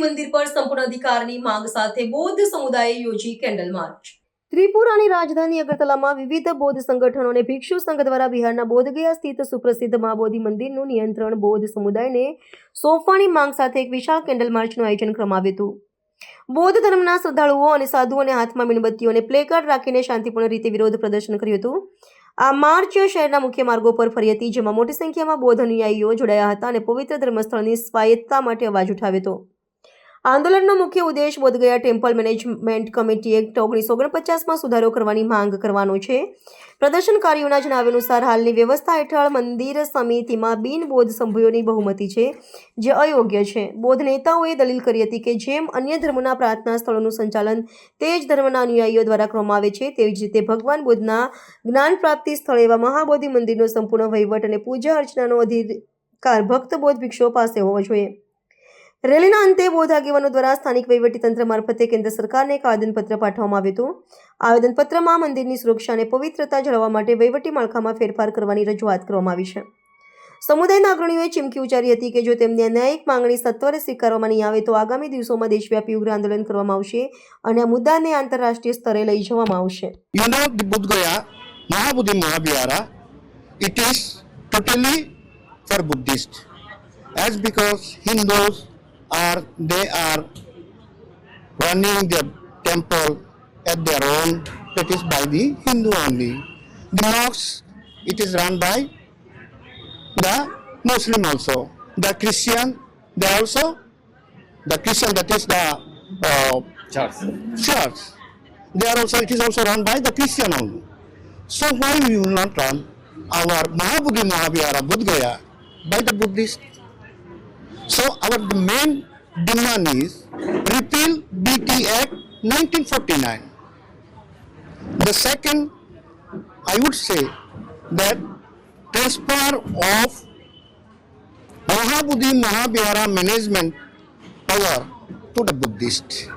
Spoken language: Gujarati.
મંદિર પર સંપૂર્ણ અધિકારની માંગ સાથે બૌદ્ધ સમુદાયે યોજી કેન્ડલ માર્ચ. ત્રિપુરાની રાજધાની અગરતલામાં વિવિધ બૌદ્ધ સંગઠનો અને ભિક્ષુ સંઘ દ્વારા બિહારના બોધગયા સ્થિત સુપ્રસિદ્ધ મહાબોધિ મંદિરનું નિયંત્રણ બૌદ્ધ સમુદાયને સોંપવાની માંગ સાથે એક વિશાળ કેન્ડલ માર્ચનું આયોજન કરવામાં આવ્યું હતું. બૌદ્ધ ધર્મના શ્રદ્ધાળુઓ અને સાધુઓને હાથમાં મીણબત્તીઓ અને પ્લેકાર્ડ રાખીને શાંતિપૂર્ણ રીતે વિરોધ પ્રદર્શન કર્યું હતું. આ માર્ચ શહેરના મુખ્ય માર્ગો પર ફરી હતી, જેમાં મોટી સંખ્યામાં બૌદ્ધ અનુયાયીઓ જોડાયા હતા અને પવિત્ર ધર્મસ્થળની સ્વાયત્તતા માટે અવાજ ઉઠાવ્યો હતો. આંદોલનનો મુખ્ય ઉદ્દેશ Bodh Gaya temple management committee act ઓગણીસો ઓગણપચાસમાં સુધારો કરવાની માંગ કરવાનો છે. પ્રદર્શનકારીઓના જણાવ્યા અનુસાર હાલની વ્યવસ્થા હેઠળ મંદિર સમિતિમાં બિન બૌદ્ધ સંભયોની બહુમતી છે, જે અયોગ્ય છે. બૌદ્ધ નેતાઓએ દલીલ કરી હતી કે જેમ અન્ય ધર્મોના પ્રાર્થના સ્થળોનું સંચાલન તે જ ધર્મના અનુયાયીઓ દ્વારા કરવામાં આવે છે, તેવી જ રીતે ભગવાન બુદ્ધના જ્ઞાન પ્રાપ્તિ સ્થળ એવા મહાબોધિ મંદિરનો સંપૂર્ણ વહીવટ અને પૂજા અર્ચનાનો અધિકાર ભક્ત, બૌદ્ધ ભિક્ષુઓ પાસે હોવો જોઈએ. રેલીના અંતે બૌદ્ધ આગેવાનો દ્વારા સ્થાનિક વહીવટીતંત્ર મારફતે કેન્દ્ર સરકારને એક આવેદનપત્ર પાઠવવામાં આવ્યું હતું. આવેદનપત્રમાં મંદિરની સુરક્ષા અને પવિત્રતા જાળવવા માટે વહીવટી માળખામાં ફેરફાર કરવાની રજૂઆત કરવામાં આવી છે. સમુદાયના અગ્રણીઓએ ચીમકી ઉચ્ચારી હતી કે જો તેમની ન્યાયિક માંગણી સત્વરે સ્વીકારવામાં નહીં આવે તો આગામી દિવસોમાં દેશવ્યાપી ઉગ્ર આંદોલન કરવામાં આવશે અને આ મુદ્દાને આંતરરાષ્ટ્રીય સ્તરે લઈ જવામાં આવશે. Gaya, Mahabodhi Mahavihara, it is totally for Buddhist. As because Hindus are they are running their temple at their own, that is by the Hindu only. The mosques, it is run by the Muslim also. The Christian, they also, the Christian that is the uh, church. They are also, it is also run by the Christian only. So why we will not run our Mahabodhi Mahavihara Bodh Gaya by the Buddhist? So our main demand is repeal BT Act 1949. The second, I would say that transfer of Mahabodhi Mahavihara management power to the Buddhist.